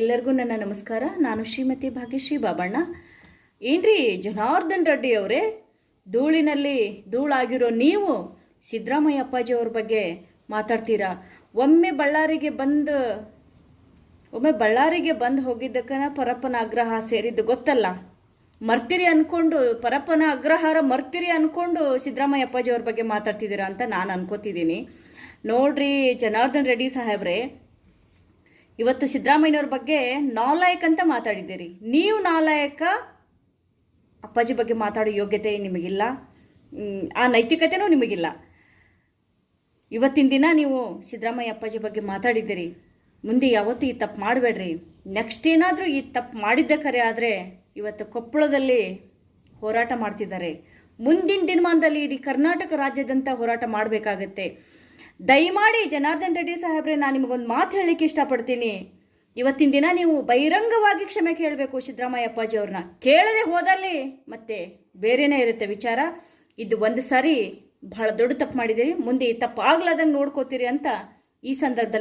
ಎಲ್ಲರಿಗೂ ನನ್ನ ನಮಸ್ಕಾರ. ನಾನು ಶ್ರೀಮತಿ ಭಾಗ್ಯಶ್ರೀ ಬಾಬಣ್ಣ. ಏನ್ರಿ, ಜನಾರ್ದನ್ ರೆಡ್ಡಿ ಅವರೇ? ಧೂಳಿನಲ್ಲಿ ಧೂಳಾಗಿರೋ ನೀವು ಸಿದ್ದರಾಮಯ್ಯ ಅಪ್ಪಾಜಿ ಅವ್ರ ಬಗ್ಗೆ ಮಾತಾಡ್ತೀರಾ? ಒಮ್ಮೆ ಬಳ್ಳಾರಿಗೆ ಬಂದು, ಒಮ್ಮೆ ಬಳ್ಳಾರಿಗೆ ಬಂದು ಹೋಗಿದ್ದಕ್ಕನ ಪರಪ್ಪನ ಆಗ್ರಹ ಸೇರಿದ್ದು ಗೊತ್ತಲ್ಲ? ಮರ್ತಿರಿ ಅನ್ಕೊಂಡು, ಪರಪ್ಪನ ಅಗ್ರಹಾರ ಮರ್ತಿರಿ ಅನ್ಕೊಂಡು ಸಿದ್ದರಾಮಯ್ಯ ಅಪ್ಪಾಜಿ ಅವ್ರ ಬಗ್ಗೆ ಮಾತಾಡ್ತಿದ್ದೀರಾ ಅಂತ ನಾನು ಅನ್ಕೋತಿದ್ದೀನಿ. ನೋಡ್ರಿ, ಜನಾರ್ದನ್ ರೆಡ್ಡಿ ಸಾಹೇಬ್ರೆ ಇವತ್ತು ಸಿದ್ದರಾಮಯ್ಯನವ್ರ ಬಗ್ಗೆ ನಾಲಾಯಕ್ ಅಂತ ಮಾತಾಡಿದ್ದೀರಿ. ನೀವು ನಾಲಾಯಕ, ಅಪ್ಪಾಜಿ ಬಗ್ಗೆ ಮಾತಾಡೋ ಯೋಗ್ಯತೆ ನಿಮಗಿಲ್ಲ. ಆ ನೈತಿಕತೆನೂ ನಿಮಗಿಲ್ಲ. ಇವತ್ತಿನ ದಿನ ನೀವು ಸಿದ್ದರಾಮಯ್ಯ ಅಪ್ಪಾಜಿ ಬಗ್ಗೆ ಮಾತಾಡಿದ್ದೀರಿ. ಮುಂದೆ ಯಾವತ್ತೂ ಈ ತಪ್ಪು ಮಾಡಬೇಡ್ರಿ. ನೆಕ್ಸ್ಟ್ ಏನಾದರೂ ಈ ತಪ್ಪು ಮಾಡಿದ್ದ ಕರೆ ಆದರೆ ಇವತ್ತು ಕೊಪ್ಪಳದಲ್ಲಿ ಹೋರಾಟ ಮಾಡ್ತಿದ್ದಾರೆ. ಮುಂದಿನ ದಿನಮಾನದಲ್ಲಿ ಇಡೀ ಕರ್ನಾಟಕ ರಾಜ್ಯದಂತ ಹೋರಾಟ ಮಾಡಬೇಕಾಗತ್ತೆ. ದಯಮಾಡಿ ಜನಾರ್ದನ್ ರೆಡ್ಡಿ ಸಾಹೇಬ್ರೆ, ನಾನು ನಿಮಗೊಂದು ಮಾತು ಹೇಳಲಿಕ್ಕೆ ಇಷ್ಟಪಡ್ತೀನಿ. ಇವತ್ತಿನ ದಿನ ನೀವು ಬಹಿರಂಗವಾಗಿ ಕ್ಷಮೆ ಕೇಳಬೇಕು ಸಿದ್ದರಾಮಯ್ಯ ಅಪ್ಪಾಜಿ ಅವ್ರನ್ನ ಕೇಳದೆ ಹೋದಲ್ಲಿ ಮತ್ತೆ ಬೇರೆನೇ ಇರುತ್ತೆ ವಿಚಾರ. ಇದು ಒಂದು ಸಾರಿ ಬಹಳ ದೊಡ್ಡ ತಪ್ಪು ಮಾಡಿದ್ದೀರಿ ಮುಂದೆ ಈ ತಪ್ಪು ಆಗ್ಲಾದಂಗೆ ನೋಡ್ಕೋತೀರಿ ಅಂತ ಈ ಸಂದರ್ಭದಲ್ಲಿ